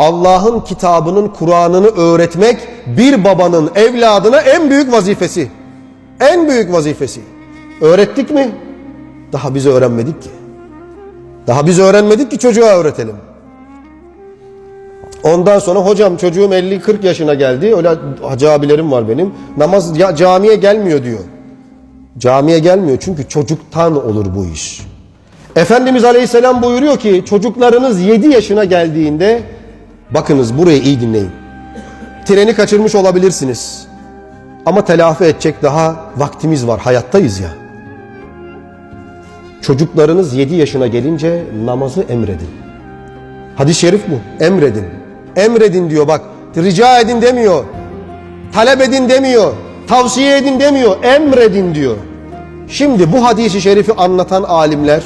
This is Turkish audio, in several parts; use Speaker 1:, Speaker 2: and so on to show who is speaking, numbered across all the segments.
Speaker 1: Allah'ın kitabının Kur'an'ını öğretmek bir babanın evladına en büyük vazifesi. En büyük vazifesi. Öğrettik mi? Daha biz öğrenmedik ki. Daha biz öğrenmedik ki çocuğa öğretelim. Ondan sonra hocam çocuğum 50-40 yaşına geldi. Öyle hacı abilerim var benim. Namaz ya, camiye gelmiyor diyor. Camiye gelmiyor çünkü çocuktan olur bu iş. Efendimiz Aleyhisselam buyuruyor ki çocuklarınız 7 yaşına geldiğinde bakınız burayı iyi dinleyin. Treni kaçırmış olabilirsiniz. Ama telafi edecek daha vaktimiz var. Hayattayız ya. Çocuklarınız 7 yaşına gelince namazı emredin. Hadis-i şerif bu. Emredin. Emredin diyor bak. Rica edin demiyor. Talep edin demiyor. Tavsiye edin demiyor. Emredin diyor. Şimdi bu hadisi şerifi anlatan alimler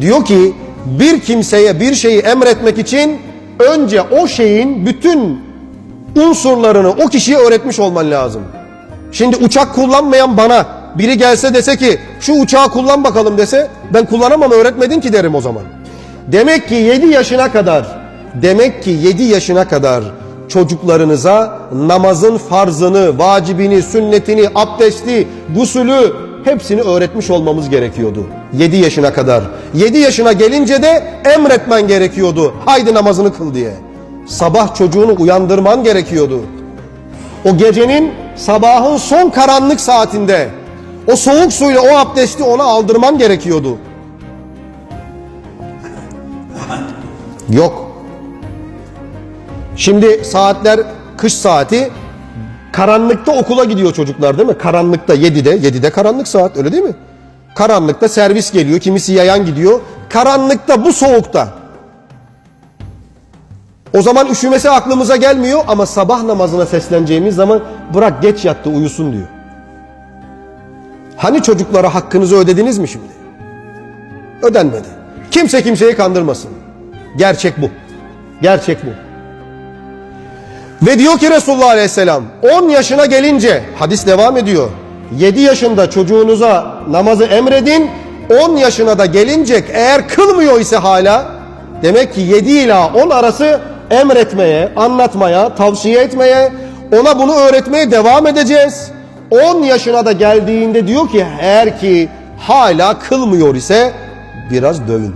Speaker 1: diyor ki bir kimseye bir şeyi emretmek için önce o şeyin bütün unsurlarını o kişiye öğretmiş olman lazım. Şimdi uçak kullanmayan bana biri gelse dese ki şu uçağı kullan bakalım dese ben kullanamam öğretmedin ki derim o zaman. Demek ki 7 yaşına kadar demek ki 7 yaşına kadar çocuklarınıza namazın farzını, vacibini, sünnetini, abdesti, gusülü hepsini öğretmiş olmamız gerekiyordu. 7 yaşına kadar. 7 yaşına gelince de emretmen gerekiyordu. Haydi namazını kıl diye. Sabah çocuğunu uyandırman gerekiyordu. O gecenin sabahın son karanlık saatinde o soğuk suyla o abdesti ona aldırman gerekiyordu. Yok. Şimdi saatler kış saati karanlıkta okula gidiyor çocuklar değil mi? Karanlıkta 7'de 7'de karanlık saat öyle değil mi? Karanlıkta servis geliyor kimisi yayan gidiyor. Karanlıkta bu soğukta. O zaman üşümesi aklımıza gelmiyor ama sabah namazına sesleneceğimiz zaman bırak geç yattı uyusun diyor. Hani çocuklara hakkınızı ödediniz mi şimdi? Ödenmedi. Kimse kimseyi kandırmasın. Gerçek bu. Gerçek bu. Ve diyor ki Resulullah Aleyhisselam 10 yaşına gelince hadis devam ediyor. 7 yaşında çocuğunuza namazı emredin 10 yaşına da gelince eğer kılmıyor ise hala demek ki 7 ila 10 arası emretmeye, anlatmaya, tavsiye etmeye, ona bunu öğretmeye devam edeceğiz. 10 yaşına da geldiğinde diyor ki eğer ki hala kılmıyor ise biraz dövün.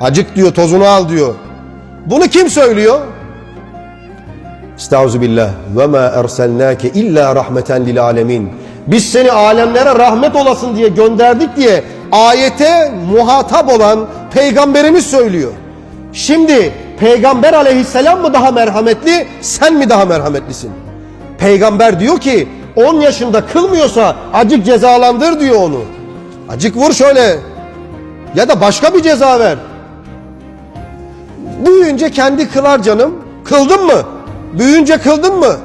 Speaker 1: Acık diyor tozunu al diyor. Bunu kim söylüyor? Estaizu billah ve ma erselnake illa rahmeten lil alemin. Biz seni alemlere rahmet olasın diye gönderdik diye ayete muhatap olan peygamberimiz söylüyor. Şimdi peygamber aleyhisselam mı daha merhametli sen mi daha merhametlisin? Peygamber diyor ki 10 yaşında kılmıyorsa acık cezalandır diyor onu. Acık vur şöyle ya da başka bir ceza ver. Büyüyünce kendi kılar canım. Kıldın mı? Büyüyünce kıldın mı?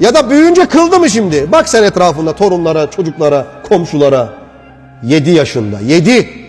Speaker 1: Ya da büyüyünce kıldı mı şimdi? Bak sen etrafında torunlara, çocuklara, komşulara. 7 yaşında. 7.